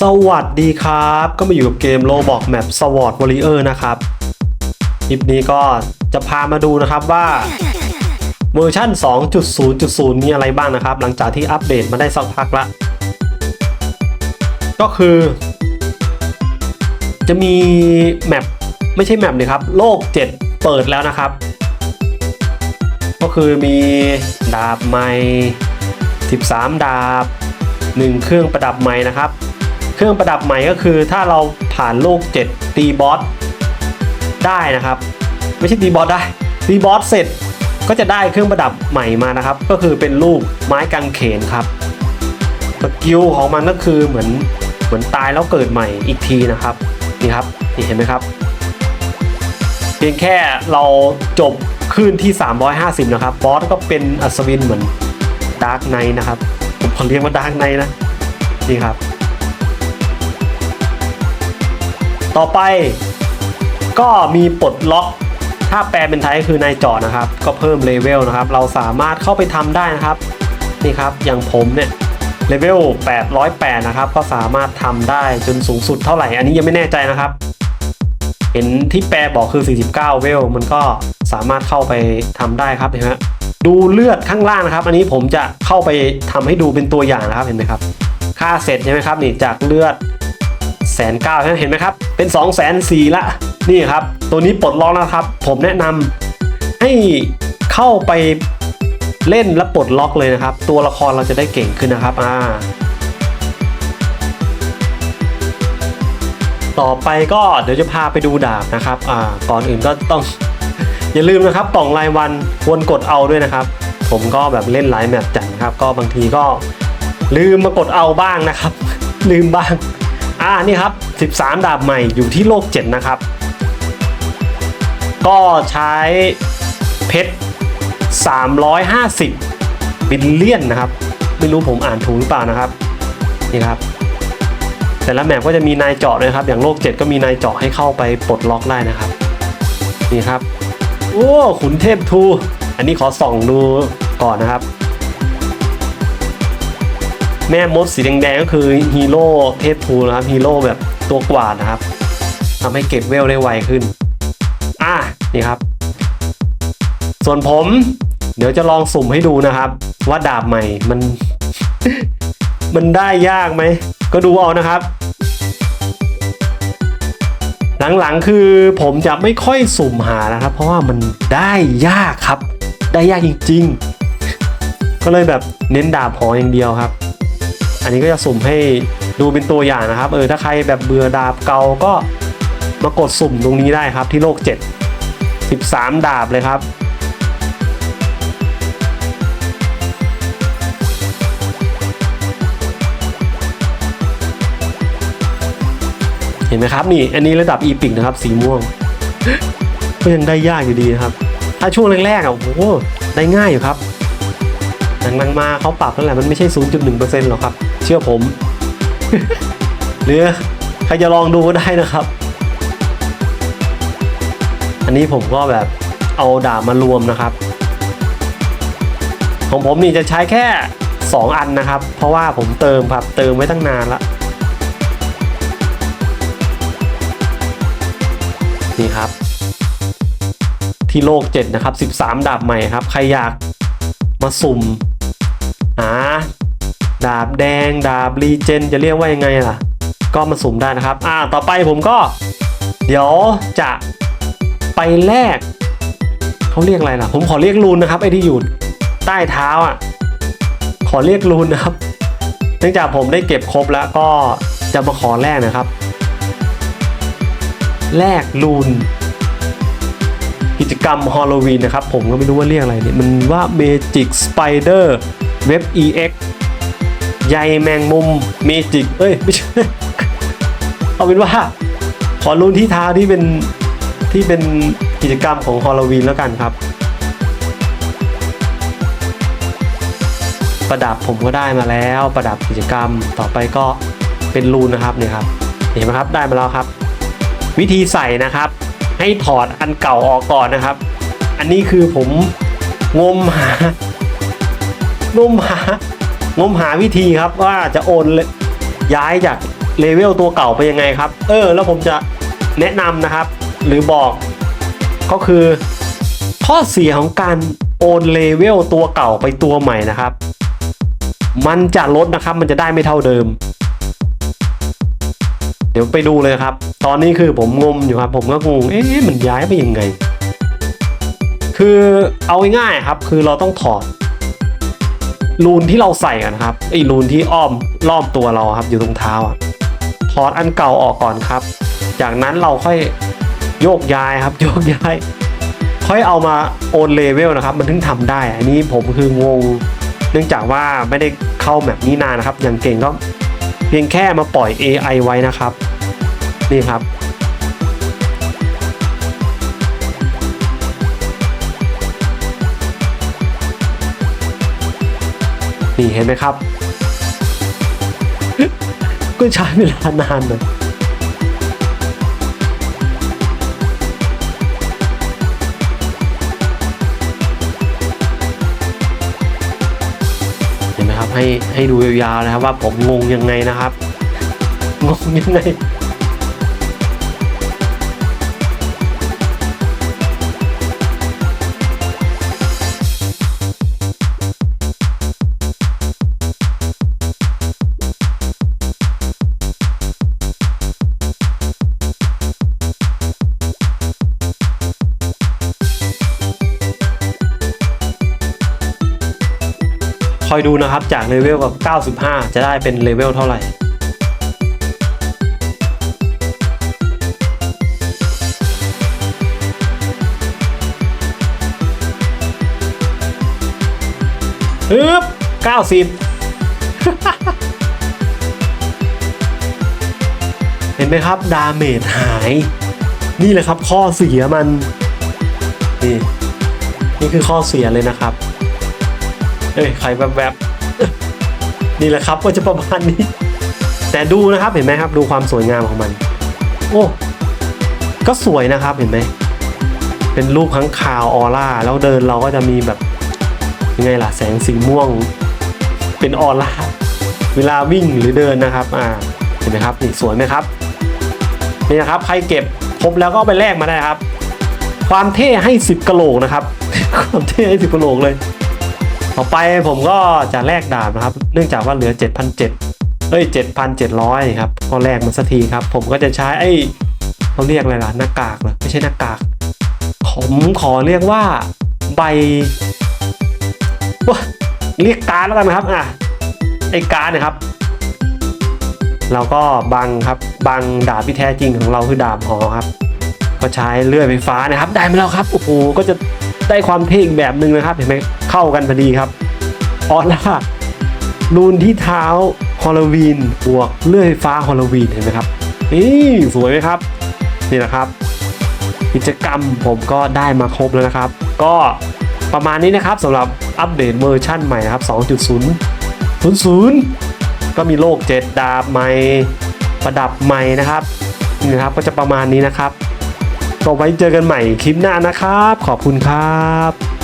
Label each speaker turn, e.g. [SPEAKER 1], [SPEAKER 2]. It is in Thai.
[SPEAKER 1] สวัสดีครับ ก็มาอยู่กับเกมโ o บอกแมปสวอตวอริเออร์นะครับ คลิปนี้ก็จะพามาดูนะครับว่าเวอร์ชัน2.0.0 มีอะไรบ้างนะครับ หลังจากที่อัปเดตมาได้สักพักละ ก็คือ จะมีแมปไม่ใช่แมปเลยครับ โลก 7 เปิดแล้วนะครับ ก็คือมีดาบไม้13 ดาบ 1 เครื่องประดับไม้นะครับ เครื่องประดับใหม่ก็คือถ้าเราผ่านโลก7 ตีบอสได้นะครับ ไม่ใช่ตีบอสได้ตีบอสเสร็จก็จะได้เครื่องประดับใหม่มานะครับ ก็คือเป็นรูปไม้กางเขนครับสกิลของมันก็คือเหมือนเหมือนตายแล้วเกิดใหม่อีกทีนะครับนี่ครับนี่เห็นไหมครับ เพียงแค่เราจบ ขึ้นที่ 350 นะครับบอสก็เป็นอัศวินเหมือนดาร์กไนนะครับ ผมขอเรียกว่าดาร์กไนนะ นี่ครับ ต่อไปก็มีปลดล็อก ถ้าแปลเป็นไทยคือนายจอนะครับ ก็เพิ่มเลเวลนะครับ เราสามารถเข้าไปทำได้นะครับ นี่ครับ อย่างผมเนี่ยเลเวล 808 นะครับ ก็สามารถทำได้จนสูงสุดเท่าไหร่ อันนี้ยังไม่แน่ใจนะครับ เห็นที่แปลบอกคือ 49 เวล มันก็ สามารถเข้าไปทำได้ครับเห็นไหมดูเลือดข้างล่างนะครับ อันนี้ผมจะเข้าไปทำให้ดูเป็นตัวอย่างนะครับเห็นไหมครับ ค่าเสร็จใช่ไหมครับนี่จากเลือดแสนเก้าเห็นไหมครับ เป็น2องแสนสี่ละนี่ครับ ตัวนี้ปลดล็อกนะครับ ผมแนะนำให้เข้าไปเล่นและปลดล็อกเลยนะครับ ตัวละครเราจะได้เก่งขึ้นนะครับอ่าต่อไปก็เดี๋ยวจะพาไปดูดาบนะครับอ่าก่อนอื่นก็ต้อง อย่าลืมนะครับกล่องรายวันควรกดเอาด้วยนะครับ ผมก็แบบเล่นหลายแมปจังครับ ก็บางทีก็ลืมมากดเอาบ้างนะครับ ลืมบ้างอ่านี่ครับ 13 ดาบใหม่อยู่ที่โลก 7 นะครับ ก็ใช้เพชร 350 บิลเลียนนะครับ ไม่รู้ผมอ่านถูกหรือเปล่านะครับ นี่ครับ แต่ละแมปก็จะมีนายเจาะด้วยครับ อย่างโลก 7 ก็มีนายเจาะให้เข้าไปปลดล็อกได้นะครับ นี่ครับ อ้ ขุนเทพทู อันนี้ขอส่องดูก่อนนะครับ แม่มดสีแดงๆก็คือฮีโร่เทพทูนะครับฮีโร่แบบตัวกวาดนะครับทำให้เก็บเวลได้ไวขึ้น อะนี่ครับ ส่วนผม เดี๋ยวจะลองสุ่มให้ดูนะครับ ว่าดาบใหม่มัน มันได้ยากไหม ก็ดูเอานะครับ หลังๆคือผมจะไม่ค่อยสุ่มหานะครับ เพราะว่ามันได้ยากครับ ได้ยากจริง ๆ ก็เลยแบบเน้นดาบหออย่างเดียวครับ อันนี้ก็จะสุ่มให้ดูเป็นตัวอย่างนะครับเออถ้าใครแบบเบื่อดาบเก่าก็มากดสุ่มตรงนี้ได้ครับที่โลก 7 13 ดาบเลยครับ เห็นไหมครับนี่อันนี้ระดับอีพิกนะครับสีม่วง ก็ยังได้ยากอยู่ดีนะครับ ถ้าช่วงแรกๆอะโอ้โหได้ง่ายอยู่ครับหลังๆมาเขาปรับแล้วแหละมันไม่ใช่ 0.1%หรอกครับ เชื่อผมหรือใครจะลองดูก็ได้นะครับ อันนี้ผมก็แบบเอาดาบมารวมนะครับ ของผมนี่จะใช้แค่ 2 อันนะครับ เพราะว่าผมเติมครับเติมไว้ตั้งนานละ นี่ครับ ที่โลก 7 นะครับ 13 ดาบใหม่ครับ ใครอยากมาสุ่มหาดาบแดง ดาบรีเจนจะเรียกว่ายังไงล่ะ ก็มาสุ่มได้นะครับ อ่า ต่อไปผมก็ เดี๋ยวจะไปแลกเขาเรียกอะไรล่ะ ผมขอเรียกรูนนะครับไอ้ที่อยู่ใต้เท้าอะ ขอเรียกรูนนะครับ เนื่องจากผมได้เก็บครบแล้วก็จะมาขอแลกนะครับ แลกรูน กิจกรรมฮอลโลวีนนะครับ ผมก็ไม่รู้ว่าเรียกอะไรเนี่ย มันว่า Magic Spider Web EX ใยแมงมุม Magic เอ้ยไม่ใช่เอาเป็นว่า ขอรุ่นที่เท้าที่เป็นที่เป็นกิจกรรมของฮอลโลวีนแล้วกันครับ ประดับผมก็ได้มาแล้ว ประดับกิจกรรมต่อไปก็เป็นรูนนะครับเนี่ยครับ เห็นไหมครับได้มาแล้วครับ วิธีใส่นะครับ ให้ถอดอันเก่าออกก่อนนะครับ อันนี้คือผมงมหางมหางมหาวิธีครับว่าจะโอนย้ายจากเลเวลตัวเก่าไปยังไงครับ เออ แล้วผมจะแนะนำนะครับ หรือบอก ก็คือ ข้อเสียของการโอนเลเวลตัวเก่าไปตัวใหม่นะครับ มันจะลดนะครับมันจะได้ไม่เท่าเดิม ดี๋ยวไปดูเลยครับ ตอนนี้คือผมงมอยู่ครับ ผมก็งงเอ๊ะมันย้ายไปยังไง คือเอาง่ายๆครับ คือเราต้องถอดรูนที่เราใส่กันครับไอ้รูนที่อ้อมรอบตัวเราครับ อยู่ตรงเท้าอะถอดอันเก่าออกก่อนครับ จากนั้นเราค่อยโยกย้ายครับ โยกย้าย ค่อยเอามาโอนเลเวลนะครับ มันถึงทำได้ อันนี้ผมคืองง เนื่องจากว่าไม่ได้เข้าแมปนี้นานนะครับ อย่างเก่งก็เพียงแค่มาปล่อย AI ไว้นะครับ นี่ครับ นี่เห็นไหมครับ ก็ใช้เวลานานหน่อยเห็นไหมครับให้ให้ดูยาวๆนะครับว่าผมงงยังไงนะครับ งงยังไง คอยดูนะครับจากเลเวลกับ 95 จะได้เป็นเลเวลเท่าไหร่ฮึบ90 เห็นไหมครับ ดาเมจหาย นี่แหละครับข้อเสียมัน นี่ นี่คือข้อเสียเลยนะครับ เอ้ยใครแวบๆนี่แหละครับก็จะประมาณนี้ แต่ดูนะครับเห็นไหมครับ ดูความสวยงามของมัน โอ้ก็สวยนะครับเห็นไหมเป็นรูปข้างคาวออร่าแล้วเดินเราก็จะมีแบบยังไงล่ะแสงสีม่วง เป็นออร่าเวลาวิ่งหรือเดินนะครับอ่าเห็นไหมครับนี่สวยไหมครับนี่นะครับใครเก็บครบแล้วก็ไปแลกมาได้ครับ ความเท่ให้ 10กะโหลกนะครับ ความเท่ให้ 10กะโหลกเลย ต่อไปผมก็จะแลกดาบนะครับ เนื่องจากว่าเหลือ 7,700เอ้ย 7,700 ครับก็แลกมันสักทีครับ ผมก็จะใช้ไอ้เขาเรียกอะไรล่ะหน้ากากเหรอไม่ใช่หน้ากาก ผมขอเรียกว่าใบว้าเรียกการดแล้วกันนะครับอะไอ้การดนะครับเราก็บังครับบังดาบที่แท้จริงของเราคือดาบหอครับ ก็ใช้เลื่อยไฟฟ้านะครับ ได้มาแล้วครับโอ้โหก็จะ ได้ความเท่อีกแบบหนึ่งนะครับเห็นไหมเข้ากันพอดีครับออร่ารูนที่เท้าฮอลลวีนบวกเลื่อยฟฟ้าฮอลลวีนเห็นไหมครับนี่สวยไหมครับนี่นะครับ กิจกรรมผมก็ได้มาครบแล้วนะครับ ก็ประมาณนี้นะครับสำหรับอัปเดตเวอร์ชั่นใหม่นะครับ 2.0 00 ก็มีโลก 7 ดาบใหม่ ประดับใหม่นะครับนี่นะครับก็จะประมาณนี้นะครับ ก็ไว้เจอกันใหม่คลิปหน้านะครับ ขอบคุณครับ